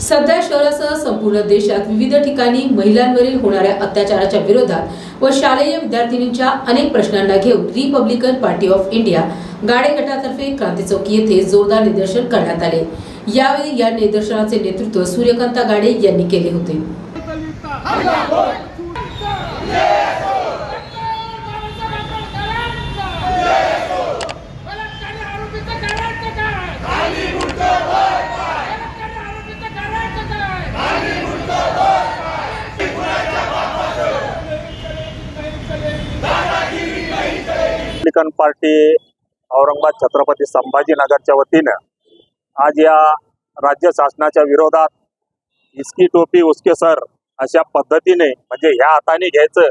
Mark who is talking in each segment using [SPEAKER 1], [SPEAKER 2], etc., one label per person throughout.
[SPEAKER 1] सध्या शहरासह संपूर्ण देशात विविध ठिकाणी महिलांवरील होणाऱ्या अत्याचाराच्या विरोधात व शालेय विद्यार्थिनींच्या अनेक प्रश्नांना घेऊन Republican party of India Gade गटातर्फे Kranti Chowk येथे जोरदार निदर्शन करण्यात आले. यावेळी या निदर्शनाचे नेतृत्व सूर्यकांता गाडे यांनी केले होते.
[SPEAKER 2] रिपब्लिकन पार्टी औरंगाबाद छत्रपती संभाजीनगरच्या वतीनं आज या राज्य शासनाच्या विरोधात इसकी टोपी उसके सर अशा पद्धतीने म्हणजे ह्या हाताने घ्यायचं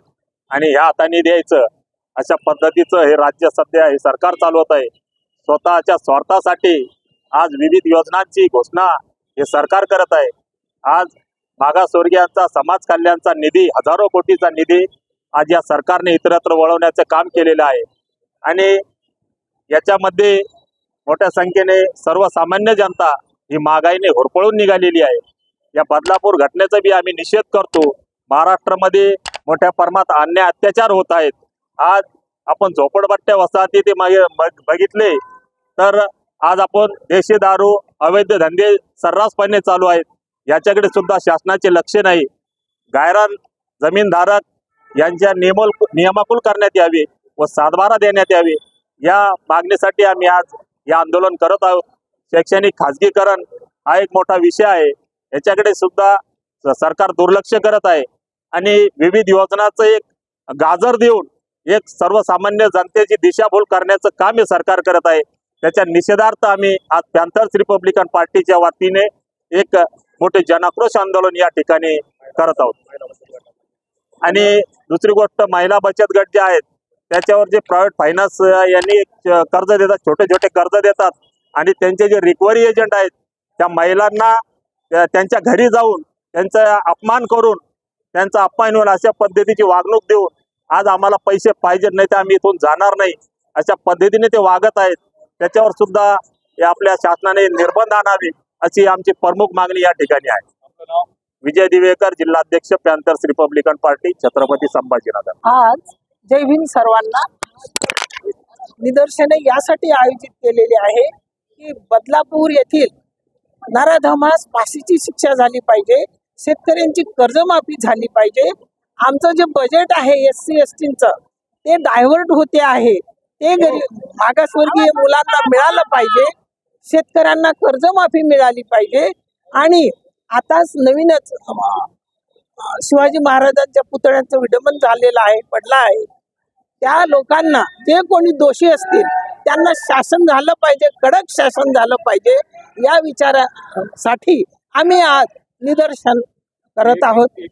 [SPEAKER 2] आणि ह्या हाताने द्यायचं अशा पद्धतीचं हे राज्य सध्या हे सरकार चालवत आहे. स्वतःच्या स्वार्थासाठी आज विविध योजनांची घोषणा हे सरकार करत आहे. आज मागासवर्गीयांचा समाज कल्याणचा निधी हजारो कोटीचा निधी आज या सरकारने इतरत्र वळवण्याचं काम केलेलं आहे. आणि याच्यामध्ये मोठ्या संख्येने सर्वसामान्य जनता ही महागाईने होरपळून निघालेली आहे. या बदलापूर घटनेचा बी आम्ही निषेध करतो. महाराष्ट्रामध्ये मोठ्या प्रमाणात अन्याय अत्याचार होत आहेत. आज आपण झोपडपट्ट्या वसाहती ते मागे बघ- बघितले तर आज आपण देशी दारू अवैध धंदे सर्रासपणे चालू आहेत. याच्याकडे सुद्धा शासनाचे लक्ष नाही. गायरान जमीनधारक यांच्या नियमोल नियमाकुल करण्यात यावी. व सातबारा देण्यात यावी. या मागणीसाठी आम्ही आज हे आंदोलन करत आहोत. शैक्षणिक खाजगीकरण हा एक मोठा विषय आहे. याच्याकडे सुद्धा सरकार दुर्लक्ष करत आहे. आणि विविध योजनाचं एक गाजर देऊन एक सर्वसामान्य जनतेची दिशाभूल करण्याचं काम हे सरकार करत आहे. त्याच्या निषेधार्थ आम्ही आज पॅन्थर्स रिपब्लिकन पार्टीच्या वतीने एक मोठे जनाक्रोश आंदोलन या ठिकाणी करत आहोत. आणि दुसरी गोष्ट महिला बचत गट जे आहेत त्याच्यावर जे प्रायव्हेट फायनान्स यांनी कर्ज देतात छोटे छोटे कर्ज देतात आणि त्यांचे जे रिकव्हरी एजंट आहेत त्या महिलांना त्या- त्यांच्या घरी जाऊन त्यांचा अपमान करून त्यांचा अपमान होईल अशा पद्धतीची वागणूक देऊन आज आम्हाला पैसे पाहिजेत नाही तर आम्ही इथून जाणार नाही. अशा पद्धतीने ते वागत आहेत. त्याच्यावर सुद्धा आपल्या शासनाने निर्बंध आणावे अशी आमची प्रमुख मागणी या ठिकाणी आहे. विजय दिवेकर जिल्हाध्यक्ष Panthers Republican party Chhatrapati Sambhajinagar.
[SPEAKER 3] आज जय हिंद सर्वांना. निदर्शने यासाठी आयोजित केलेली आहे की बदलापूर येथील नराधमास फाशीची शिक्षा झाली पाहिजे शेतकऱ्यांची कर्जमाफी झाली पाहिजे. आमचं जे बजेट आहे एस सी एस टीचं ते डायव्हर्ट होते आहे. ते गरीब मागासवर्गीय मुलांना मिळालं पाहिजे शेतकऱ्यांना कर्जमाफी मिळाली पाहिजे आणि आताच नवीनच शिवाजी महाराजांच्या पुतळ्यांचं विडंबन झालेलं आहे पडलं आहे. त्या लोकांना जे कोणी दोषी असतील त्यांना शासन झालं पाहिजे कडक शासन झालं पाहिजे या विचारासाठी आम्ही आज निदर्शन करत आहोत.